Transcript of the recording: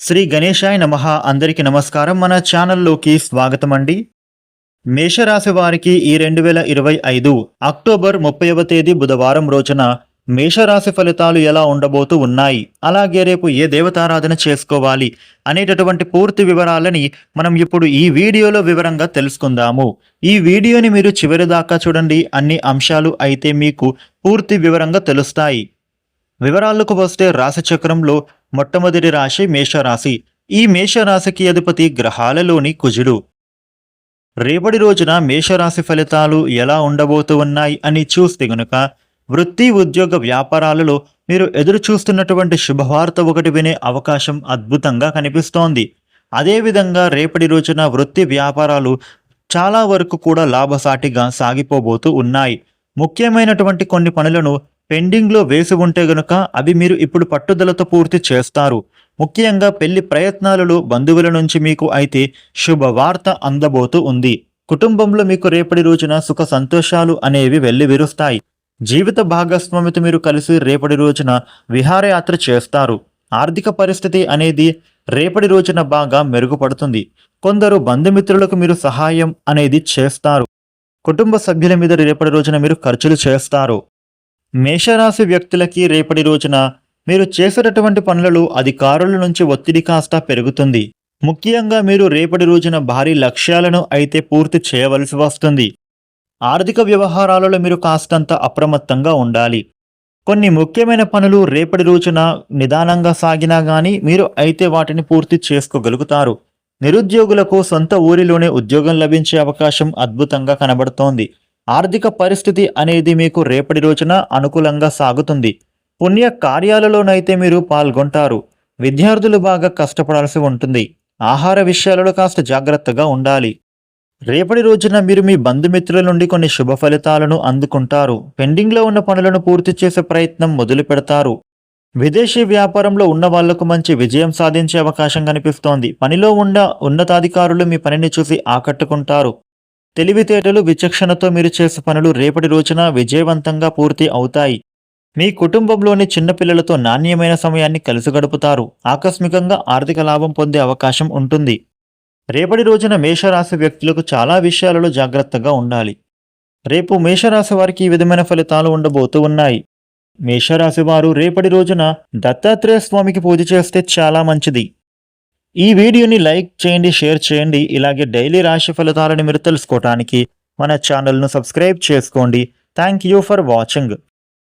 శ్రీ గణేశాయ నమః. అందరికి నమస్కారం. మన ఛానల్లోకి స్వాగతం అండి మేషరాశి వారికి ఈ రెండు వేల ఇరవై ఐదు అక్టోబర్ ముప్పైవ తేదీ బుధవారం రోజున మేషరాశి ఫలితాలు ఎలా ఉండబోతూ ఉన్నాయి? అలాగే రేపు ఏ దేవతారాధన చేసుకోవాలి? అనేటటువంటి పూర్తి వివరాలని మనం ఇప్పుడు ఈ వీడియోలో వివరంగా తెలుసుకుందాము. ఈ వీడియోని మీరు చివరి దాకా చూడండి. అన్ని అంశాలు అయితే మీకు పూర్తి వివరంగా తెలుస్తాయి. వివరాలకు వస్తే రాశిచక్రంలో మొట్టమొదటి రాశి మేషరాశి. ఈ మేషరాశికి అధిపతి గ్రహాలలోని కుజుడు. రేపటి రోజున మేషరాశి ఫలితాలు ఎలా ఉండబోతూ ఉన్నాయి అని చూస్తే గనుక వృత్తి ఉద్యోగ వ్యాపారాలలో మీరు ఎదురు చూస్తున్నటువంటి శుభవార్త ఒకటి వినే అవకాశం అద్భుతంగా కనిపిస్తోంది. అదేవిధంగా రేపటి రోజున వృత్తి వ్యాపారాలు చాలా వరకు కూడా లాభసాటిగా సాగిపోబోతూ ఉన్నాయి. ముఖ్యమైనటువంటి కొన్ని పనులను పెండింగ్లో వేసి ఉంటే గనుక అవి మీరు ఇప్పుడు పట్టుదలతో పూర్తి చేస్తారు. ముఖ్యంగా పెళ్ళి ప్రయత్నాలలో బంధువుల నుంచి మీకు అయితే శుభవార్త అందబోతూ ఉంది. కుటుంబంలో మీకు రేపటి రోజున సుఖ సంతోషాలు అనేవి వెళ్ళి విరుస్తాయి జీవిత భాగస్వామితో మీరు కలిసి రేపటి రోజున విహారయాత్ర చేస్తారు. ఆర్థిక పరిస్థితి అనేది రేపటి రోజున బాగా మెరుగుపడుతుంది. కొందరు బంధుమిత్రులకు మీరు సహాయం అనేది చేస్తారు. కుటుంబ సభ్యుల మీద రేపటి రోజున మీరు ఖర్చులు చేస్తారు. మేషరాశి వ్యక్తులకి రేపటి రోజున మీరు చేసేటటువంటి పనులలో అధికారుల నుంచి ఒత్తిడి కాస్త పెరుగుతుంది. ముఖ్యంగా మీరు రేపటి రోజున భారీ లక్ష్యాలను అయితే పూర్తి చేయవలసి వస్తుంది. ఆర్థిక వ్యవహారాలలో మీరు కాస్తంత అప్రమత్తంగా ఉండాలి. కొన్ని ముఖ్యమైన పనులు రేపటి రోజున నిదానంగా సాగినా గానీ మీరు అయితే వాటిని పూర్తి చేసుకోగలుగుతారు. నిరుద్యోగులకు సొంత ఊరిలోనే ఉద్యోగం లభించే అవకాశం అద్భుతంగా కనబడుతోంది. ఆర్థిక పరిస్థితి అనేది మీకు రేపటి రోజున అనుకూలంగా సాగుతుంది. పుణ్య కార్యాలలోనైతే మీరు పాల్గొంటారు. విద్యార్థులు బాగా కష్టపడాల్సి ఉంటుంది. ఆహార విషయాలలో కాస్త జాగ్రత్తగా ఉండాలి. రేపటి రోజున మీరు మీ బంధుమిత్రుల నుండి కొన్ని శుభ ఫలితాలను అందుకుంటారు. పెండింగ్లో ఉన్న పనులను పూర్తి చేసే ప్రయత్నం మొదలు పెడతారు. విదేశీ వ్యాపారంలో ఉన్న వాళ్ళకు మంచి విజయం సాధించే అవకాశం కనిపిస్తోంది. పనిలో ఉన్న ఉన్నతాధికారులు మీ పనిని చూసి ఆకట్టుకుంటారు. తెలివితేటలు విచక్షణతో మీరు చేసే పనులు రేపటి రోజున విజయవంతంగా పూర్తి అవుతాయి. మీ కుటుంబంలోని చిన్నపిల్లలతో నాణ్యమైన సమయాన్ని కలిసి గడుపుతారు. ఆకస్మికంగా ఆర్థిక లాభం పొందే అవకాశం ఉంటుంది. రేపటి రోజున మేషరాశి వ్యక్తులకు చాలా విషయాలలో జాగ్రత్తగా ఉండాలి. రేపు మేషరాశి వారికి ఈ విధమైన ఫలితాలు ఉండబోతూ ఉన్నాయి. మేషరాశి వారు రేపటి రోజున దత్తాత్రేయ స్వామికి పూజ చేస్తే చాలా మంచిది. ఈ వీడియోని లైక్ చేయండి షేర్ చేయండి. ఇలాగే డైలీ రాశి ఫలితాలను మీరు తెలుసుకోవటానికి మన ఛానల్ను సబ్స్క్రైబ్ చేసుకోండి. Thank you for watching